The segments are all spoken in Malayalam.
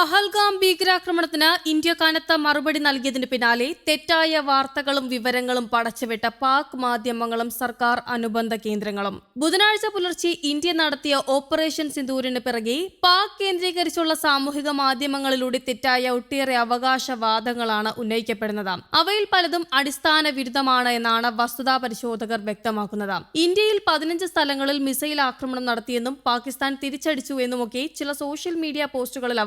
പഹൽഗാം ഭീകരാക്രമണത്തിന് ഇന്ത്യ കനത്ത മറുപടി നൽകിയതിന് പിന്നാലെ തെറ്റായ വാർത്തകളും വിവരങ്ങളും പടച്ചുവിട്ട പാക് മാധ്യമങ്ങളും സർക്കാർ അനുബന്ധ കേന്ദ്രങ്ങളും. ബുധനാഴ്ച പുലർച്ചെ ഇന്ത്യ നടത്തിയ ഓപ്പറേഷൻ സിന്ദൂരിന് പിറകെ പാക് കേന്ദ്രീകരിച്ചുള്ള സാമൂഹിക മാധ്യമങ്ങളിലൂടെ തെറ്റായ ഒട്ടേറെ അവകാശവാദങ്ങളാണ് ഉന്നയിക്കപ്പെടുന്നത്. അവയിൽ പലതും അടിസ്ഥാന വിരുദ്ധമാണ് എന്നാണ് വസ്തുതാ പരിശോധകർ വ്യക്തമാക്കുന്നത്. ഇന്ത്യയിൽ പതിനഞ്ച് സ്ഥലങ്ങളിൽ മിസൈൽ ആക്രമണം നടത്തിയെന്നും പാകിസ്ഥാൻ തിരിച്ചടിച്ചു എന്നുമൊക്കെ ചില സോഷ്യൽ മീഡിയ പോസ്റ്റുകളിൽ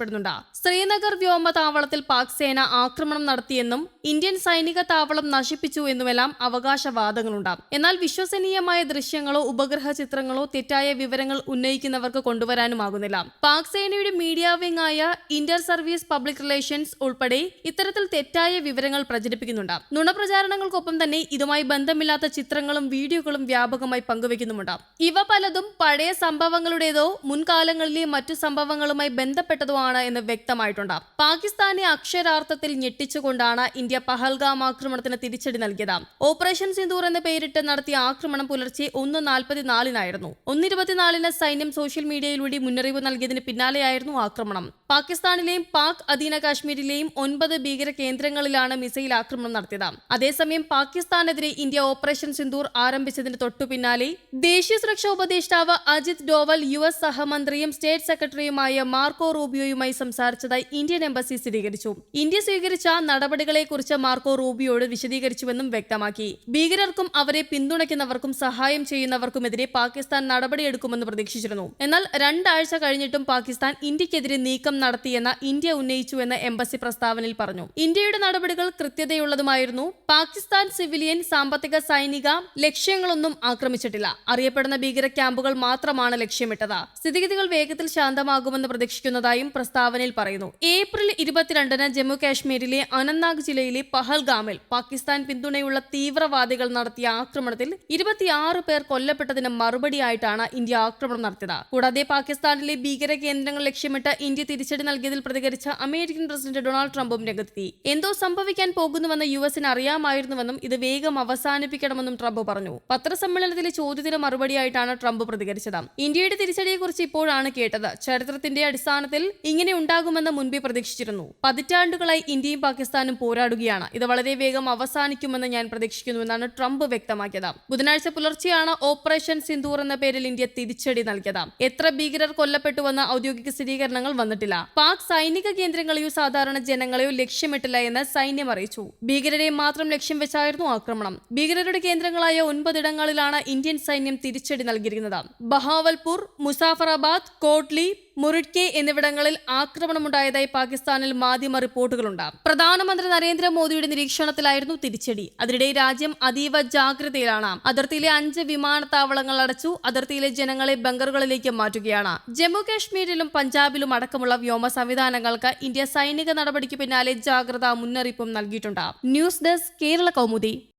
അവകാശപ്പെടുന്നുണ്ട് ശ്രീനഗർ വ്യോമതാവളത്തിൽ പാക് സേന ആക്രമണം നടത്തിയെന്നും ഇന്ത്യൻ സൈനിക താവളം നശിപ്പിച്ചു എന്നുമെല്ലാം അവകാശവാദങ്ങളുണ്ട്. എന്നാൽ വിശ്വസനീയമായ ദൃശ്യങ്ങളോ ഉപഗ്രഹ ചിത്രങ്ങളോ തെറ്റായ വിവരങ്ങൾ ഉന്നയിക്കുന്നവർക്ക് കൊണ്ടുവരാനുമാകുന്നില്ല. പാക് സേനയുടെ മീഡിയ വിംഗ് ആയ ഇന്റർ സർവീസ് പബ്ലിക് റിലേഷൻസ് ഉൾപ്പെടെ ഇത്തരത്തിൽ തെറ്റായ വിവരങ്ങൾ പ്രചരിപ്പിക്കുന്നുണ്ട്. നുണപ്രചാരണങ്ങൾക്കൊപ്പം തന്നെ ഇതുമായി ബന്ധമില്ലാത്ത ചിത്രങ്ങളും വീഡിയോകളും വ്യാപകമായി പങ്കുവെക്കുന്നുമുണ്ട് ഇവ പലതും പഴയ സംഭവങ്ങളുടേതോ മുൻകാലങ്ങളിലെ മറ്റു സംഭവങ്ങളുമായി ബന്ധപ്പെട്ടതോ ആണ് എന്ന് വ്യക്തമായിട്ടുണ്ട്. പാകിസ്ഥാനെ അക്ഷരാർത്ഥത്തിൽ ഞെട്ടിച്ചുകൊണ്ടാണ് ഇന്ത്യ പഹൽഗാം ആക്രമണത്തിന് തിരിച്ചടി നൽകിയത്. ഓപ്പറേഷൻ സിന്ദൂർ എന്ന പേരിട്ട് നടത്തിയ ആക്രമണം പുലർച്ചെ ഒന്ന് നാൽപ്പത്തിനാലിനായിരുന്നു. ഒന്നിരുപത്തിനാലിന് സൈന്യം സോഷ്യൽ മീഡിയയിലൂടെ മുന്നറിയിപ്പ് നൽകിയതിന് പിന്നാലെയായിരുന്നു ആക്രമണം. പാകിസ്ഥാനിലെയും പാക് അധീന കാശ്മീരിലെയും ഒൻപത് ഭീകര കേന്ദ്രങ്ങളിലാണ് മിസൈൽ ആക്രമണം നടത്തിയത്. അതേസമയം പാകിസ്ഥാനെതിരെ ഇന്ത്യ ഓപ്പറേഷൻ സിന്ദൂർ ആരംഭിച്ചതിന് തൊട്ടു പിന്നാലെ ദേശീയ സുരക്ഷാ ഉപദേഷ്ടാവ് അജിത് ഡോവൽ യു എസ് സഹമന്ത്രിയും സ്റ്റേറ്റ് സെക്രട്ടറിയുമായ മാർക്കോ റൂബിയോയുമായി സംസാരിച്ചതായി ഇന്ത്യൻ എംബസി സ്ഥിരീകരിച്ചു. ഇന്ത്യ സ്വീകരിച്ച നടപടികളെക്കുറിച്ച് മാർക്കോ റൂബിയോട് വിശദീകരിച്ചുവെന്നും വ്യക്തമാക്കി. ഭീകരർക്കും അവരെ പിന്തുണയ്ക്കുന്നവർക്കും സഹായം ചെയ്യുന്നവർക്കുമെതിരെ പാകിസ്ഥാൻ നടപടിയെടുക്കുമെന്ന് പ്രതീക്ഷിച്ചിരുന്നു. എന്നാൽ രണ്ടാഴ്ച കഴിഞ്ഞിട്ടും പാകിസ്ഥാൻ ഇന്ത്യക്കെതിരെ നീക്കം നടത്തിയെന്ന ഇന്ത്യ ഉന്നയിച്ചുവെന്ന് എംബസി പ്രസ്താവനയിൽ പറഞ്ഞു. ഇന്ത്യയുടെ നടപടികൾ കൃത്യതയുള്ളതുമായിരുന്നു. പാകിസ്ഥാൻ സിവിലിയൻ സാമ്പത്തിക സൈനിക ലക്ഷ്യങ്ങളൊന്നും ആക്രമിച്ചിട്ടില്ല. അറിയപ്പെടുന്ന ഭീകര ക്യാമ്പുകൾ മാത്രമാണ് ലക്ഷ്യമിട്ടത്. സ്ഥിതിഗതികൾ വേഗത്തിൽ ശാന്തമാകുമെന്ന് പ്രതീക്ഷിക്കുന്നതായും പ്രസ്താവനയിൽ പറയുന്നു. ഏപ്രിൽ ഇരുപത്തിരണ്ടിന് ജമ്മു കാശ്മീരിലെ അനന്ത്നാഗ് ജില്ലയിലെ പഹൽഗാമിൽ പാകിസ്ഥാൻ പിന്തുണയുള്ള തീവ്രവാദികൾ നടത്തിയ ആക്രമണത്തിൽ ഇരുപത്തിയാറ് പേർ കൊല്ലപ്പെട്ടതിന് മറുപടിയായിട്ടാണ് ഇന്ത്യ ആക്രമണം നടത്തിയത്. കൂടാതെ പാകിസ്ഥാനിലെ ഭീകര കേന്ദ്രങ്ങൾ ലക്ഷ്യമിട്ട് ഇന്ത്യ തിരിച്ചടി നൽകിയതിൽ പ്രതികരിച്ച അമേരിക്കൻ പ്രസിഡന്റ് ഡൊണാൾഡ് ട്രംപും രംഗത്തെത്തി. എന്തോ സംഭവിക്കാൻ പോകുന്നുവെന്ന് യു എസിന് അറിയാമായിരുന്നുവെന്നും ഇത് വേഗം അവസാനിപ്പിക്കണമെന്നും ട്രംപ് പറഞ്ഞു. പത്രസമ്മേളനത്തിലെ ചോദ്യത്തിന് മറുപടിയായിട്ടാണ് ട്രംപ് പ്രതികരിച്ചത്. ഇന്ത്യയുടെ തിരിച്ചടിയെക്കുറിച്ച് ഇപ്പോഴാണ് കേട്ടത്. ചരിത്രത്തിന്റെ അടിസ്ഥാനത്തിൽ ഇങ്ങനെ ഉണ്ടാകുമെന്ന് മുൻപേ പ്രതീക്ഷിച്ചിരുന്നു. പതിറ്റാണ്ടുകളായി ഇന്ത്യയും പാകിസ്ഥാനും പോരാടുകയാണ്. ഇത് വളരെ വേഗം അവസാനിക്കുമെന്ന് ഞാൻ പ്രതീക്ഷിക്കുന്നുവെന്നാണ് ട്രംപ് വ്യക്തമാക്കിയത്. ബുധനാഴ്ച പുലർച്ചെയാണ് ഓപ്പറേഷൻ സിന്ദൂർ എന്ന പേരിൽ ഇന്ത്യ തിരിച്ചടി നൽകിയത്. എത്ര ഭീകരർ കൊല്ലപ്പെട്ടുവെന്ന ഔദ്യോഗിക സ്ഥിരീകരണങ്ങൾ വന്നിട്ടില്ല. പാക് സൈനിക കേന്ദ്രങ്ങളെയോ സാധാരണ ജനങ്ങളെയോ ലക്ഷ്യമിട്ടില്ല എന്ന് സൈന്യം അറിയിച്ചു. ഭീകരരെ മാത്രം ലക്ഷ്യം വെച്ചായിരുന്നു ആക്രമണം. ഭീകരരുടെ കേന്ദ്രങ്ങളായ ഒൻപതിടങ്ങളിലാണ് ഇന്ത്യൻ സൈന്യം തിരിച്ചടി നൽകിയിരുന്നത് ബഹാവൽപൂർ മുസാഫറാബാദ് കോട്ട്ലി മുറിഡ്കെ എന്നിവിടങ്ങളിൽ ആക്രമണമുണ്ടായതായി പാകിസ്ഥാനിൽ മാധ്യമ റിപ്പോർട്ടുകളുണ്ട്. പ്രധാനമന്ത്രി നരേന്ദ്രമോദിയുടെ നിരീക്ഷണത്തിലായിരുന്നു തിരിച്ചടി. അതിനിടെ രാജ്യം അതീവ ജാഗ്രതയിലാണ്. അതിർത്തിയിലെ അഞ്ച് വിമാനത്താവളങ്ങൾ അടച്ചു അതിർത്തിയിലെ ജനങ്ങളെ ബങ്കറുകളിലേക്ക് മാറ്റുകയാണ്. ജമ്മു കാശ്മീരിലും പഞ്ചാബിലും അടക്കമുള്ള വ്യോമ സംവിധാനങ്ങൾക്ക് ഇന്ത്യ സൈനിക നടപടിക്ക് പിന്നാലെ ജാഗ്രതാ മുന്നറിയിപ്പും നൽകിയിട്ടുണ്ട്. News desk Kerala Kaumudi.